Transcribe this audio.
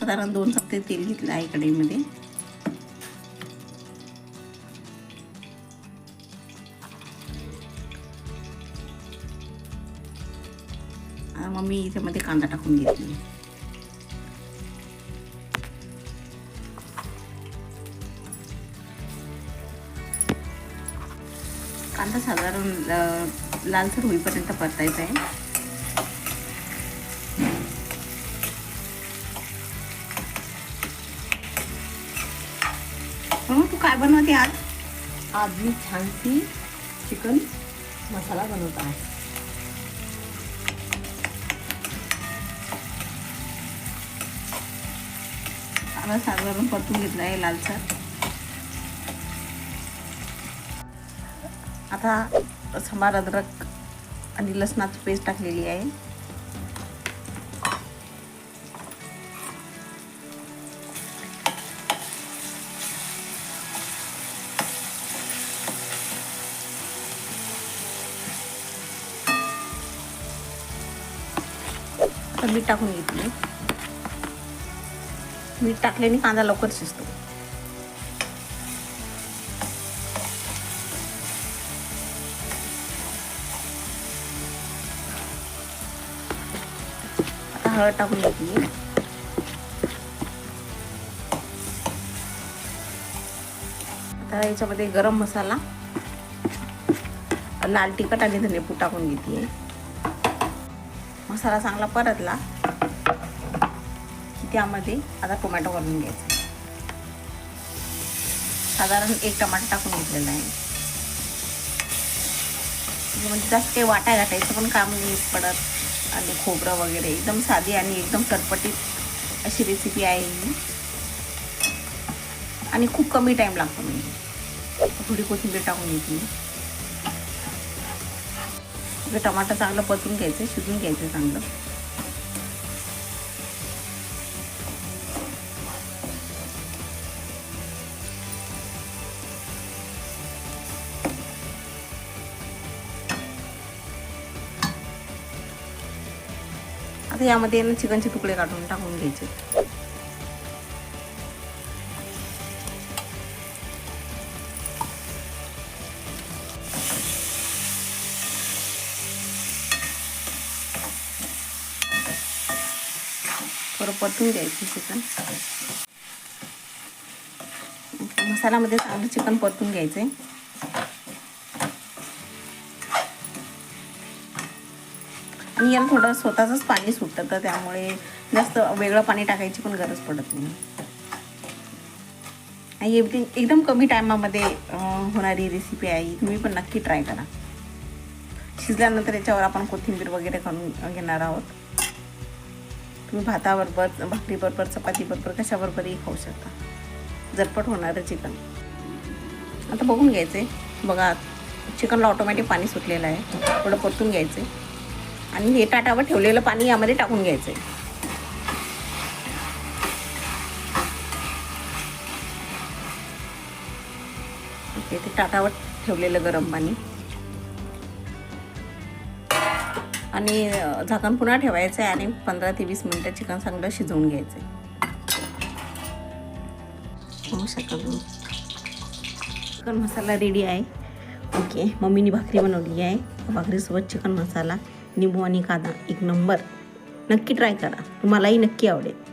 साधारण दोन चमचे तेल घेतलं आहे कढईमध्ये. मग मी याच्यामध्ये कांदा टाकून घेतली. कांदा साधारण लालसर होईपर्यंत परतायचा आहे. म्हणून तू काय बनवते आज? आज मी छानशी चिकन मसाला बनवत आहे. कांदा साधारण परतून घेतला आहे लालसर. आता समार अद्रक आणि लसणाची पेस्ट टाकलेली आहे. तर मीठ टाकून घेतली. मीठ टाकल्याने कांदा लवकर शिजतो. आता हळद टाकून घेतली. आता याच्यामध्ये गरम मसाला लाल तिखट आणि धनेपूड टाकून घेतली. मसाला चांगला परतला की त्यामध्ये आता टोमॅटो घालून घ्यायचा. साधारण एक टमाटर टाकून घेतलेला आहे. म्हणजे, म्हणजे जास्त काही वाटा घाटायचं पण काम नाही पडत. आणि खोबरं वगैरे एकदम साधी आणि एकदम चटपटीत अशी रेसिपी आहे ही. आणि खूप कमी टाईम लागतो मी. थोडी कोथिंबीर टाकून घेतली. ते टमाटर चांगलं परतून घ्यायचं शिजून घ्यायचं चांगलं. आता यामध्ये ना चिकनचे तुकडे काढून टाकून घ्यायचे. थोडं परतून घ्यायचं चिकन. मसाल्यामध्ये चांगलं चिकन परतून घ्यायचं आणि याला थोडं स्वतःचंच पाणी सुटतं तर त्यामुळे जास्त वेगळं पाणी टाकायची पण गरज पडत नाही. आणि एकदम एकदम कमी टायमामध्ये होणारी रेसिपी आहे. तुम्ही पण नक्की ट्राय करा. शिजल्यानंतर याच्यावर आपण कोथिंबीर वगैरे करून घेणार आहोत. तुम्ही भाताबरोबर भाकरीबरोबर चपातीबरोबर कशाबरोबरही खाऊ शकता. झटपट होणारं चिकन. आता बघून घ्यायचं आहे बघा चिकनला ऑटोमॅटिक पाणी सुटलेलं आहे. थोडं परतून घ्यायचं आहे आणि हे ताटावर ठेवलेलं पाणी यामध्ये टाकून घ्यायचं आहे ओके ते ताटावर ठेवलेलं गरम पाणी. आणि झाकण पुन्हा ठेवायचं आहे आणि पंधरा ते वीस मिनटं चिकन चांगलं शिजवून घ्यायचं आहे शकत चिकन मसाला रेडी आहे. ओके मम्मीनी भाकरी बनवली आहे. भाकरीसोबत चिकन मसाला निंबू आणि कांदा एक नंबर. नक्की ट्राय करा. तुम्हालाही नक्की आवडेल.